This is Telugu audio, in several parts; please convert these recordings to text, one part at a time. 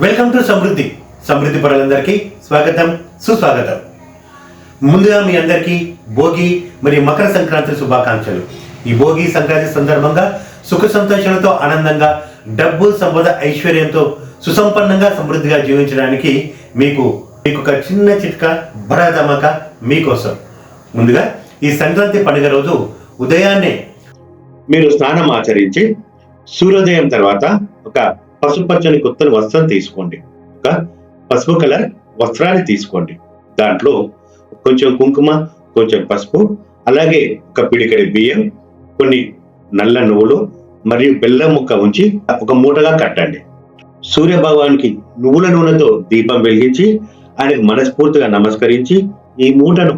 వెల్కమ్ టు సమృద్ధి సమృద్ధి పరులందరికీ స్వాగతం సుస్వాగతం. ముందుగా మీ అందరికీ భోగి మరియు మకర సంక్రాంతి శుభాకాంక్షలు. ఈ భోగి సంక్రాంతి సందర్భంగా సుఖ సంతోషాలతో ఆనందంగా డబ్బు సంపద ఐశ్వర్యంతో సుసంపన్నంగా సమృద్ధిగా జీవించడానికి మీకు మీకు ఒక చిన్న చిట్కా బడా మీకోసం. ముందుగా ఈ సంక్రాంతి పండుగ రోజు ఉదయాన్నే మీరు స్నానం ఆచరించి సూర్యోదయం తర్వాత ఒక పసుపచ్చని కొత్తని వస్త్రం తీసుకోండి. ఒక పసుపు కలర్ వస్త్రాన్ని తీసుకోండి. దాంట్లో కొంచెం కుంకుమ కొంచెం పసుపు అలాగే ఒక పిడికడి బియ్యం కొన్ని నల్ల నువ్వులు మరియు బెల్లం ముక్క ఉంచి ఒక మూటగా కట్టండి. సూర్య భగవానికి నువ్వుల నూనెతో దీపం వెలిగించి ఆయనకు మనస్ఫూర్తిగా నమస్కరించి ఈ మూటను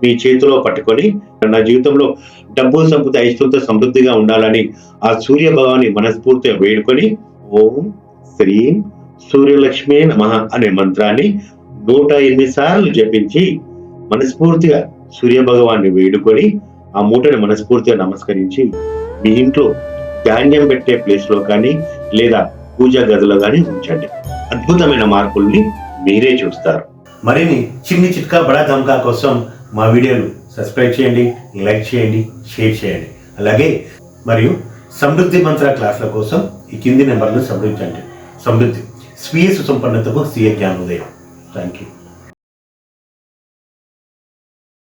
మీ చేతిలో పట్టుకొని నా జీవితంలో డబ్బు సంపద ఐశ్వర్యంతో సమృద్ధిగా ఉండాలని ఆ సూర్య భగవాన్ని మనస్ఫూర్తిగా వేడుకొని ఓం శ్రీం సూర్యలక్ష్మి నమ అనే మంత్రాన్ని నూట ఎనిమిది సార్లు జపించి మనస్ఫూర్తిగా సూర్య భగవాన్ని వేడుకొని ఆ మూటని మనస్ఫూర్తిగా నమస్కరించి మీ ఇంట్లో ధాన్యం పెట్టే ప్లేస్లో కానీ లేదా పూజా గదిలో కానీ ఉంచండి. అద్భుతమైన మార్పుల్ని మీరే చూస్తారు. మరిన్ని చిన్ని చిట్కా బడా ధమ్కా కోసం మా వీడియోను సబ్స్క్రైబ్ చేయండి లైక్ చేయండి షేర్ చేయండి. అలాగే మరియు సమృద్ధి మంత్ర క్లాసుల కోసం ఈ కింది నెంబర్ను సంప్రదించండి సమృద్ధి. స్వీయ సుసంపన్నతకు స్వీయ జ్ఞానోదయం. Thank you